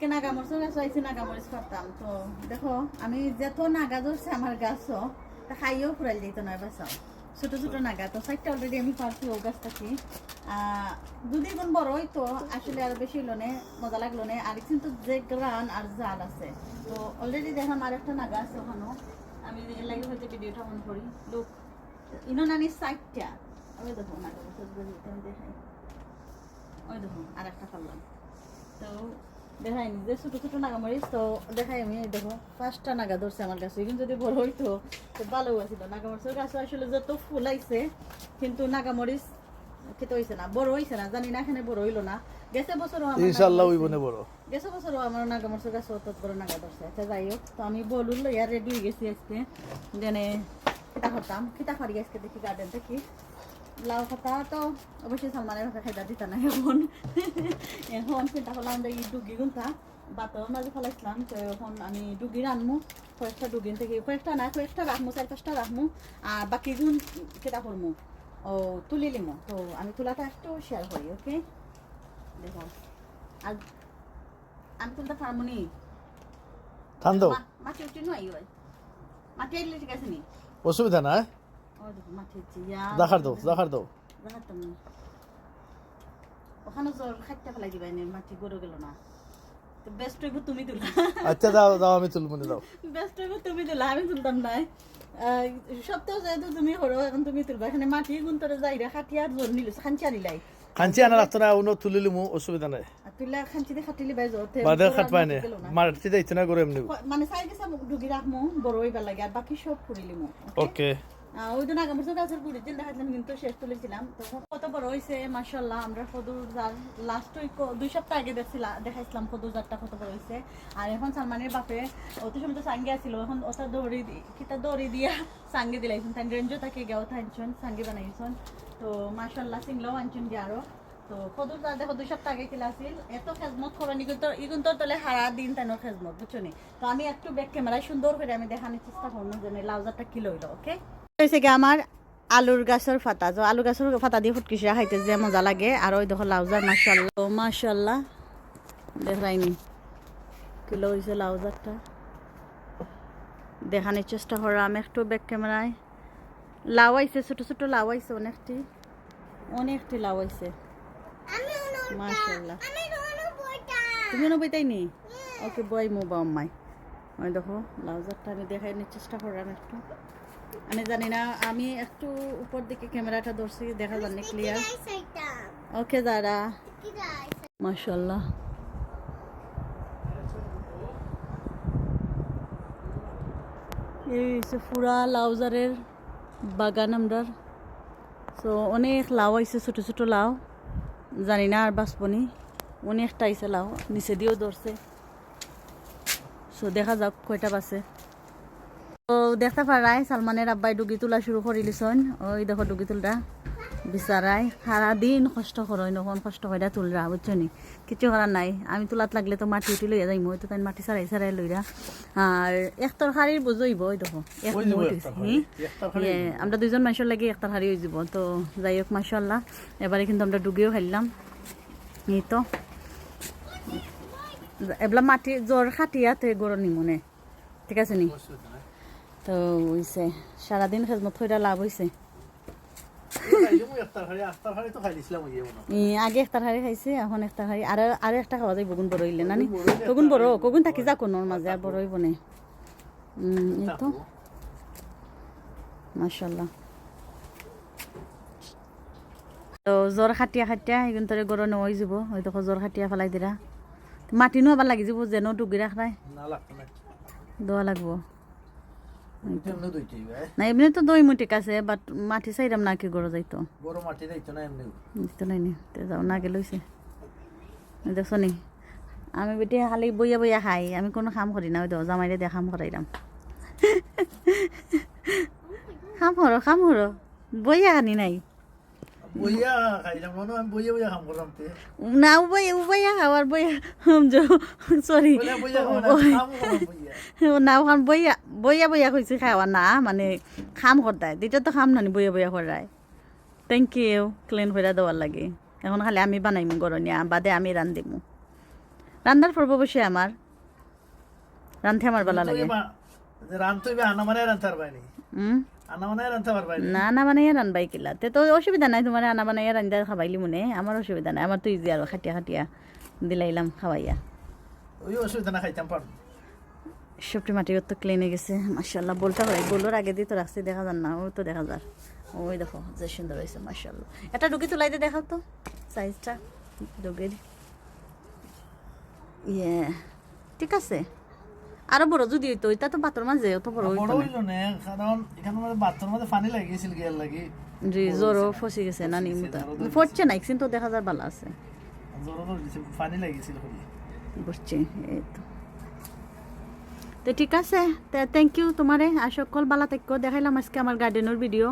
কে নাগামরিচ গাছ আইছি নাগামরিচ পারতাম তো দেখো আমি যত নাগা ধরছে আমার গাছও তা খাইয়েও ফুরাই দিত নয় বাসাও ছোট ছোট নাগা তো সাইডটা অলরেডি আমি পারছি ও গাছটাকে। দুদিন গুণ বড় হইতো আসলে আর বেশি হলো নে মজা লাগল নে। আর কিন্তু যে গ্রান আর জাল আছে তো অলরেডি দেখলাম আর একটা নাগা আছে ওখানেও আমি এর লাগে হয়তো ভিডিওটা মনে করি। লোক ইনো নানি সাইডটা ওই দেখো নাগা দেখাই। ওই দেখো আর একটা পারলাম। তো দেখাই যে ছোট ছোট নাগামরিচ তো দেখাই আমি দেখো পাঁচটা নাগা ধরছে আমার কাছে। কিন্তু যদি বড় হইতো তো ভালো আছিল নাগামরিচের গাছে আসলে যত ফুল আইছে কিন্তু নাগামরিচ খেতে হইছে না। বড় হইছে না জানি না এখানে বড় হইল না। গেছে বছরও আমার নাগা ধরছে। বনে বড়। গেছে বছরও আমার নাগামরিচের গাছে অত বড় নাগা ধরছে। আচ্ছা যাই হোক তো আমি বলুন লইয়া রেডি হয়ে গেছি আজকে। জেনে খিতা করতাম। খিতা ফারি আজকে দেখি গার্ডেন দেখি। লাউ পাতা তো অবশ্যই সালমানের হাতে খাইদা দিতা না এখন। এখন চিন্তা করলাম যে ডুগি গুনতা বাতাও মাঝে ফেলাইছিলাম তো এখন আমি ডুগি রানমু কয়েকটা ডুগিন থেকে কয়েকটা না কয়েকটা রাখমু চার পাঁচটা রাখমু আর বাকি গুণ কেটা করমু ও তুলি লিমু। তো আমি তুলাটা একটু শেয়ার করি ওকে দেখো আর আমি তুলতে পারব নি। মাটি উঠি নয় মাটি ঠিক আছে নি? অসুবিধা নাই। মাটি দেখার দাও দেখার দাও ওখানে জ্বর খাইতে ফেলাই দিবাই নে মাটি গড়ে গেল না। তো বেস্ট হইব তুমি তুলা আচ্ছা দাও দাও আমি তুলমুনি দাও বেস্ট হইব তুমি তুলা আমি তুলতাম নাই সপ্তাহ যেহেতু তুমি হরো এখন তুমি তুলবা। এখানে মাটি গুন্তরে যাই রে খাটি আর জ্বর নিলিস খাঞ্চি আনিলাই কাঞ্চি আনা লাগতো না উনো তুলিলিমু অসুবিধা নাই। তুইলা খাঞ্চি দিয়ে খাটিলি বাই জ্বর বাদে খাট পাই না। মারতে যাইতে না করে এমনি ক- মানে সাইড গেছে ঢুকি রাখমু বড় হইবার লাগে আর বাকি সব ফুরিলিমু ওকে আহ, ওই দিন আগে বছর গুড়ি দিন দেখাচ্ছিলাম কিন্তু শেষ তুলেছিলাম তখন কত বড় হয়েছে মার্শাল্লাহ আমরা লাস্ট দুই সপ্তাহ আগে দেখছিলাম দেখাইছিলাম ফদুর জারটা কত বড় হয়েছে আর এখন সালমানের বাপে অত সময় তো সাঙ্গে আসছিল এখন ওটা দৌড়ি কিতা দৌড়ি দিয়া সাঙ্গে দিলাইছেন তাই রেঞ্জও তাকে গেও থাকছেন সাঙ্গে বানাইছেন। তো মার্শাল্লাহ সিংলাও আনছেন দিয়ে আরও। তো জার দেখো, দুই সপ্তাহ আগে কিলা আছিল। এত খেজমত করেনি কিন্তু ইগুন তোর তলে হারা দিন তাই খেজমত, বুঝছ নি? তো আমি একটু ব্যাক ক্যামেরায় সুন্দর করে আমি দেখানোর চেষ্টা করব যে লাউজারটা কি লইলো ওকে হয়েছে কি আমার আলুর গাছের ফাতা তো আলু গাছের ফাতা দিয়ে ফুটকিসা খাইতে যে মজা লাগে। আর ওই দেখো লাউজার মাসাল্লাহ মাসাল্লাহ দেখাইনি কিলো হয়েছে লাউজারটা দেখানোর চেষ্টা করলাম একটু ব্যাক ক্যামেরায় লাউ আইছে ছোট ছোট লাউ আইছে অনেকটি। অনেকটি লাউ আইছে মাসাল্লাহ তুমি না? বইতাই নি ওকে বই মো বা আম্মাই ওই দেখো লাউজারটা আমি দেখাই চেষ্টা করলাম একটু। আমি জানি না, আমি একটু উপর দিকে ক্যামেরাটা ধরছি, দেখা যাচ্ছে ক্লিয়ার ওকে দাদা মাশাল্লাহ এই পুরা লাউজারের বাগান আমরার। তো অনেক লাউ আইছে, ছোট ছোট লাউ। জানি না আর বাঁচবনি অনেকটা আইছে লাউ, নিচে দিয়েও ধরছে। সো দেখা যাক কয়টা বাসে তো দেখতে পারাই সালমানের আব্বাই ডুগি তোলা শুরু করে দিছন ওই দেখো ডুগি তুলরা বিচারাই সারাদিন কষ্ট করই নখন কষ্ট করে তুলরা বুঝছ নি? কিছু করার নাই। আমি তোলাত লাগলে তো মাটি উঠি লইয়া যাইম তো তাই মাটি সারাই সারাই লইরা। আর একটার শাড়ির বুঝইব ওই দেখো এক আমরা দুইজন মানুষের লাগে একটা হারি হয়ে যাব তো যাই হোক মাসাল্লাহ এবারে কিন্তু আমরা ডুগিও খেললাম। এই তো। এবলা মাটি জ্বর খাটিয়াতে গরম নিমনে। ঠিক আছে নি? তো হইছে সারাদিন খেজমত হইরা লাভ হইছে। আগে একটা হাড়ি খাইছে এখন একটা হাড়ি আর আর একটা খাওয়া যায় বগুন বড় হইলে নানি? কগুন বড় কগুন থাকি যা কোনোর মাঝে আর বড় হইব না? এই তো। মাশাল্লাহ তো জ্বর খাটিয়া খাটিয়া এগুন তোরে গরম নই যাব দেখো জ্বর খাটিয়া ফেলাই দিরা মাটি নো আবার লাগি যাব যেন ডুগি রাখাই দোয়া লাগবো। না এমনি তো দই ঠিক বাট মাটি চাইরাম না কি গরো যাইতো। দিতে নাই নি তে যাও না গেলইছে দেখছ নি আমি বেটি খালি বইয়া বইয়া খাই আমি কোনো কাম করি না ওই জামাই জামাইরে দিয়ে কাম করাইলাম কাম করো কাম করো বইয়া আনি নাই। বইয়া খাইলাম না আমি বইয়া বইয়া খাম করলাম তে। না উবাইয়া উবাইয়া খাওয়ার বইয়া সরি না খাম বইয়া। বইয়া বইয়া বইয়া কইছে খাওয়া না মানে খাম করতায় দুইটা তো খাম নানি বইয়া বইয়া করায় থ্যাংক ইউ ক্লিন করে দেওয়ার লাগে। এখন খালি আমি বানাইমু গরনিয়া বাদে আমি রান্ধিমু রান্নার পর্ব বসে আমার রান্ধতে আমার ভালো লাগে। রান্ধতে আনা মানে রান্ধতে পারবাইনি হুম আনা মানে না আনা বানাইয়া রানবাই কিলা। তে তো অসুবিধা নাই তোমার আনা বানাইয়া রান্দা খাবাইলি মনে আমার অসুবিধা নাই। আমার তো ইজি আর খাটিয়া খাটিয়া দিলাইলাম খাওয়াইয়া ওই অসুবিধা না খাইতাম পারব সবটি মাটি তো ক্লিনে গেছে মার্শাল্লাহ বলতে হয় বলোর আগে দিয়ে তো রাখছি দেখা যান না ও তো দেখা যার ওই দেখো যে সুন্দর হয়েছে মার্শাল্লাহ এটা ঢুকি তোলাইতে দেখাও তো সাইজটা ডুগির ইয়ে ঠিক আছে। আরও বড় যদি হইতো এটা তো পাথর মাঝে অত বড় হইতো না। হইল না কারণ এখানে মধ্যে বাথরুমের মধ্যে পানি লাগিয়েছিল গিয়ার লাগি। জি জ্বরও ফসে গেছে না নি মতো ফটছে না কিন্তু দেখা যায় ভালো আছে। জ্বর পানি লাগিয়েছিল বুঝছি এই তো। তো ঠিক আছে থ্যাংক ইউ তোমারে আর সকল বালা থাকো দেখাইলাম আজকে আমার গার্ডেনের ভিডিও